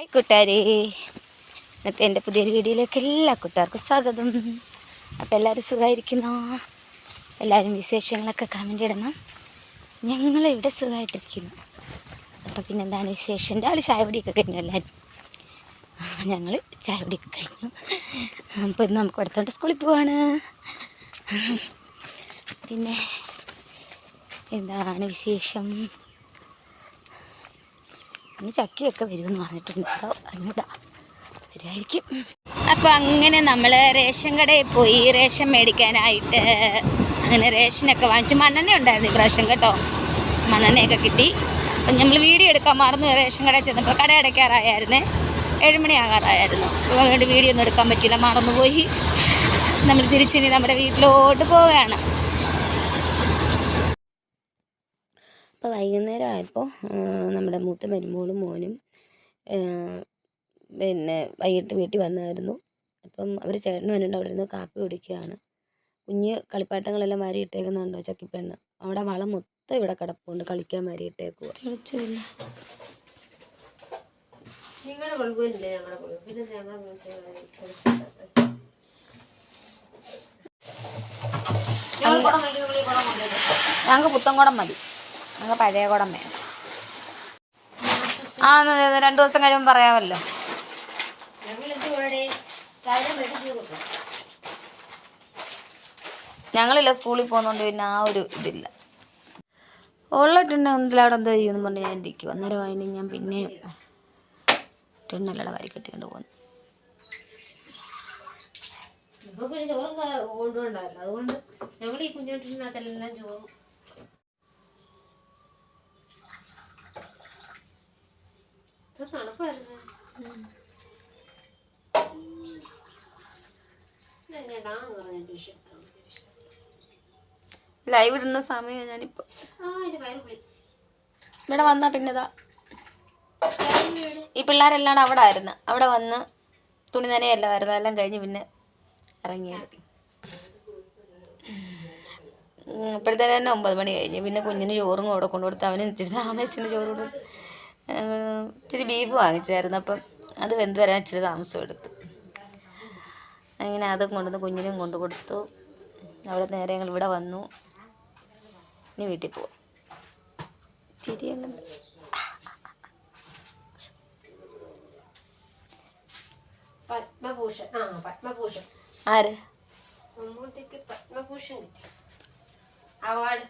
Hi കൂട്ടുകാരെ ഇന്നത്തെ എന്റെ പുതിയൊരു വീഡിയോയിലേക്ക് എല്ലാ കൂട്ടുകാർക്കും സ്വാഗതം. അപ്പോൾ എല്ലാവരും സുഖമായിരിക്കുന്നോ? എല്ലാവരും വിശേഷങ്ങളൊക്കെ കമന്റ് ഇടണം. ഞങ്ങളിവിടെ സുഖമായിട്ടിരിക്കുന്നു. അപ്പോൾ പിന്നെ എന്താണ് വിശേഷം? രാവിലെ ചായ പൊടിയൊക്കെ കഴിഞ്ഞു എല്ലാവരും. ഞങ്ങൾ ചായ പൊടിയൊക്കെ കഴിഞ്ഞു. അപ്പോൾ ഇന്ന് നമുക്ക് അടുത്തോട്ട് സ്കൂളിൽ പോവാണ്. പിന്നെ എന്താണ് വിശേഷം? ഇനി ചക്കിയൊക്കെ വരുമെന്ന് പറഞ്ഞിട്ടുണ്ട്. അറിഞ്ഞൂടാ വരുമായിരിക്കും അപ്പോൾ അങ്ങനെ നമ്മൾ റേഷൻ കടയിൽ പോയി റേഷൻ മേടിക്കാനായിട്ട് അങ്ങനെ റേഷനൊക്കെ വാങ്ങിച്ചു. മണ്ണെണ്ണ ഉണ്ടായിരുന്നു പ്രാവശ്യം കേട്ടോ. മണ്ണെണ്ണയൊക്കെ കിട്ടി. അപ്പം നമ്മൾ വീഡിയോ എടുക്കാൻ മറന്നു റേഷൻ കടയിൽ ചെന്നപ്പോൾ കട അടയ്ക്കാറായായിരുന്നേ. ഏഴുമണി ആകാറായിരുന്നു. അതുകൊണ്ട് വീഡിയോ ഒന്നും എടുക്കാൻ പറ്റില്ല മറന്നുപോയി നമ്മൾ തിരിച്ചിനി നമ്മുടെ വീട്ടിലോട്ട് പോവുകയാണ്. അപ്പോൾ വൈകുന്നേരം ആയപ്പോൾ നമ്മുടെ മൂത്ത മരുമോളും മോനും പിന്നെ വൈകിട്ട് വീട്ടിൽ വന്നായിരുന്നു. അപ്പം അവർ ചേട്ടനും വന്നിട്ട് അവിടെ ഇരുന്ന് കാപ്പി കുടിക്കുകയാണ്. കുഞ്ഞ് കളിപ്പാട്ടങ്ങളെല്ലാം വാരി ഇട്ടേക്കുന്നുണ്ടോ ചക്കിപ്പെണ്ണ്? അവിടെ വളം മൊത്തം ഇവിടെ കിടപ്പുണ്ട് കളിക്കാൻ വാരി ഇട്ടേക്കുക നിങ്ങളുടെ കുഴപ്പമില്ലേ ഞങ്ങളുടെ കുഴപ്പം? പിന്നെ ഞങ്ങൾക്ക് മതി. ഞങ്ങൾക്ക് പഴയ കുടം വേണം ആ രണ്ടു ദിവസം കഴിയുമ്പോൾ പറയാമല്ലോ. ഞങ്ങളില്ല സ്കൂളിൽ പോകുന്നതുകൊണ്ട് പിന്നെ ആ ഒരു ഇതില്ല. ഉള്ള ടിണ്ണ ഒന്നിൽ അവിടെ എന്താ ചെയ്യുമെന്ന് പറഞ്ഞ് ഞാൻ ഇരിക്കും അന്നേരം അതിന് ഞാൻ പിന്നെയും ടിണ്ണല്ലട വാരി കെട്ടിക്കൊണ്ട് പോകുന്നു ചോറും ക- അതുകൊണ്ട് ഞങ്ങൾ ഈ കുഞ്ഞോട്ടിനകത്തെല്ലാം ചോറും തണുപ്പായിരുന്നു ഞാനാന്ന് പറഞ്ഞ ടീഷർട്ട് ലൈവ് ഇടുന്ന സമയം ഞാനിപ്പോ ഇവിടെ വന്നാ പിന്നെ ഇതാ ഈ പിള്ളേരെല്ലാം അവിടെ ആയിരുന്നു അവിടെ വന്ന് തുണി നനയല്ലായിരുന്നു എല്ലാം കഴിഞ്ഞ് പിന്നെ ഇറങ്ങിയത്. ഇപ്പോഴത്തേന് തന്നെ ഒമ്പത് മണി കഴിഞ്ഞ്. പിന്നെ കുഞ്ഞിന് ചോറും കൂടെ കൊണ്ടുകൊടുത്ത് അവന് ഇച്ചിരി താമസിച്ചിന് ചോറ് ഉം, ഇച്ചിരി ബീഫ് വാങ്ങിച്ചായിരുന്നു. അപ്പം അത് വെന്ത് വരാൻ ഇച്ചിരി താമസം എടുത്തു. അങ്ങനെ അതും കൊണ്ടുവന്ന് കുഞ്ഞിനും കൊണ്ടു കൊടുത്തു. അവിടെ നേരെ ഞങ്ങൾ ഇവിടെ വന്നു. ഇനി വീട്ടിൽ പോവാം. ചിരിയെല്ലാം. പത്മഭൂഷൺ. ആ പത്മഭൂഷൺ. ആര്? മമ്മൂട്ടിക്ക് പത്മഭൂഷൺ കിട്ടി. അവാർഡ്.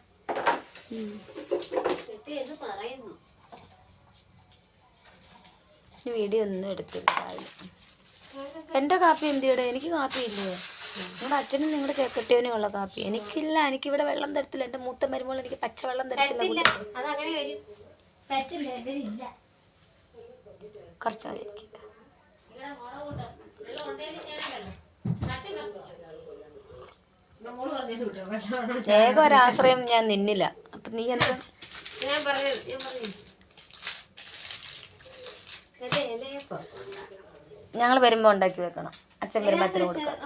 കിട്ടി എന്ന് പറയുന്നു. ഈ വീഡിയോ ഒന്നും എടുത്തില്ല. രാവിലെ എന്റെ കാപ്പി എന്തിയുടെ? എനിക്ക് കാപ്പി ഇല്ലേ? നിങ്ങളുടെ അച്ഛനും നിങ്ങളുടെ കെട്ടിയവനും ഉള്ള കാപ്പി. എനിക്കില്ല എനിക്ക് ഇവിടെ വെള്ളം തരത്തില്ല. എന്റെ മൂത്ത മരുമോൾ എനിക്ക് പച്ചവെള്ളം തരത്തില്ല. കുറച്ച് മതി ഏക ഒരാശ്രയം ഞാൻ നിന്നില്ല. അപ്പൊ നീ എന്താ ഞാൻ പറഞ്ഞു ഞാൻ പറഞ്ഞു. ഞങ്ങൾ വരുമ്പോൾ ഉണ്ടാക്കി വെക്കണം. അച്ഛൻ വരുമ്പോൾ അച്ഛനും കൊടുക്കാം.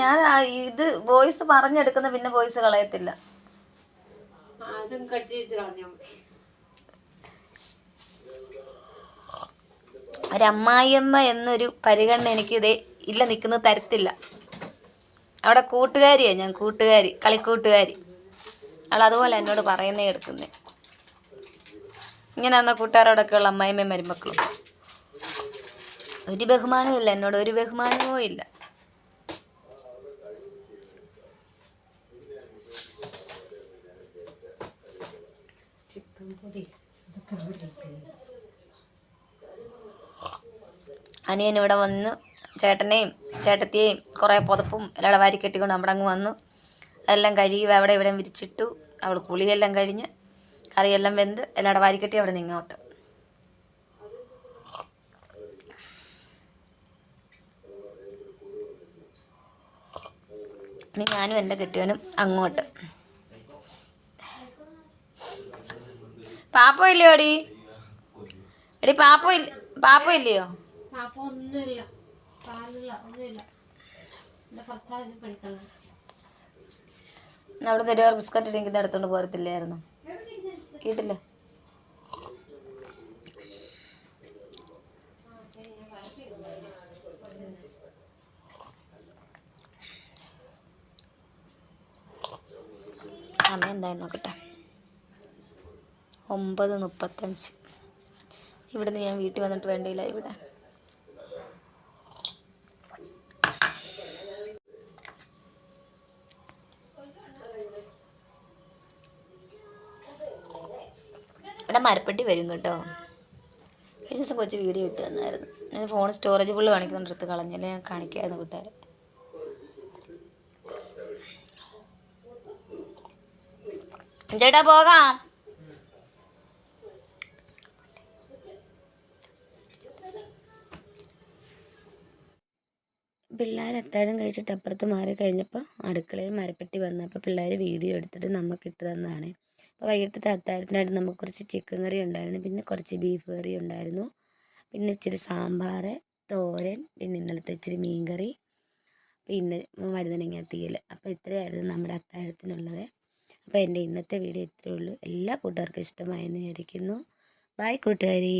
ഞാൻ ഇത് വോയിസ് പറഞ്ഞെടുക്കുന്ന പിന്നെ വോയിസ് കളയത്തില്ല. ഒരമ്മായിയമ്മ എന്നൊരു പരിഗണന എനിക്ക് ഇതേ ഇല്ല നിൽക്കുന്ന തരത്തില്ല. അവിടെ കൂട്ടുകാരിയാണ് ഞാൻ കൂട്ടുകാരി കളിക്കൂട്ടുകാരി. അവൾ അതുപോലെ എന്നോട് പറയുന്നേ എടുക്കുന്നേ. ഇങ്ങനെയാണ് കൂട്ടുകാരോടൊക്കെ ഉള്ള അമ്മായിമ്മയും മരുമക്കളും? ഒരു ബഹുമാനവും ഇല്ല എന്നോട് ഒരു ബഹുമാനവും ഇല്ല. അനിയൻ ഇവിടെ വന്ന് ചേട്ടനെയും ചേട്ടത്തിയെയും കുറേ പുതപ്പും എല്ലാം വാരി കെട്ടിക്കൊണ്ട് അവിടെ അങ്ങ് വന്നു. അതെല്ലാം കഴുകി അവിടെ ഇവിടെ വിരിച്ചിട്ടു. അവൾ കുളിയെല്ലാം കഴിഞ്ഞ് കറിയെല്ലാം വെന്ത് എല്ലാം അവിടെ വാരിക്കെട്ടി അവിടെ നിന്ന് ഇങ്ങോട്ട്. ഇനി ഞാനും എന്റെ കെട്ടിയവനും അങ്ങോട്ട്. പാപ്പോ ഇല്ലയോ എടി? എടി പാപ്പോ ഇല്ല പാപ്പോ ഇല്ലയോ? അവിടെ ഒരു ബിസ്ക്കറ്റ് എനിക്ക് എടുത്തോണ്ട് പോരത്തില്ലായിരുന്നു. ഇടൽ. സമയം നോക്കട്ടെ. ഒമ്പത് മുപ്പത്തഞ്ച്. ഇവിടുന്ന് ഞാൻ വീട്ടിൽ വന്നിട്ട് വേണ്ടിയില്ല ഇവിടെ. മരപ്പെട്ടി വരും കേട്ടോ. കഴിഞ്ഞ ദിവസം കൊച്ചു വീഡിയോ ഇട്ട് തന്നായിരുന്നു. ഞാൻ ഫോൺ സ്റ്റോറേജ് ഫുള്ള് കാണിക്കുന്നുണ്ടെടുത്ത് കളഞ്ഞല്ലേ ഞാൻ കാണിക്കായിരുന്നു കൂട്ടുകാർ ചേട്ടാ പോകാം. പിള്ളേർ അത്താഴം കഴിച്ചിട്ട് അപ്പുറത്ത് മാറി കഴിഞ്ഞപ്പോൾ അടുക്കളയിൽ മരപ്പെട്ടി വന്നപ്പോൾ പിള്ളേർ വീഡിയോ എടുത്തിട്ട് നമുക്ക് ഇട്ട് തന്നതാണ്. വൈകിട്ടത്തെ അത്താഴത്തിനായിട്ട് നമുക്ക് കുറച്ച് ചിക്കൻ കറി ഉണ്ടായിരുന്നു. പിന്നെ കുറച്ച് ബീഫ് കറി ഉണ്ടായിരുന്നു. പിന്നെ ഇച്ചിരി സാമ്പാർ തോരൻ പിന്നെ ഇന്നലത്തെ ഇച്ചിരി മീൻ കറി പിന്നെ വഴുതനങ്ങ തീയൽ. അപ്പോൾ ഇത്രയായിരുന്നു നമ്മുടെ അത്താഴത്തിനുള്ളത്. അപ്പോൾ എന്റെ ഇന്നത്തെ വീഡിയോ ഇത്രയേ ഉള്ളൂ. എല്ലാ കൂട്ടുകാർക്കും ഇഷ്ടമായെന്ന് വിചാരിക്കുന്നു. ബൈ കൂട്ടുകാരി.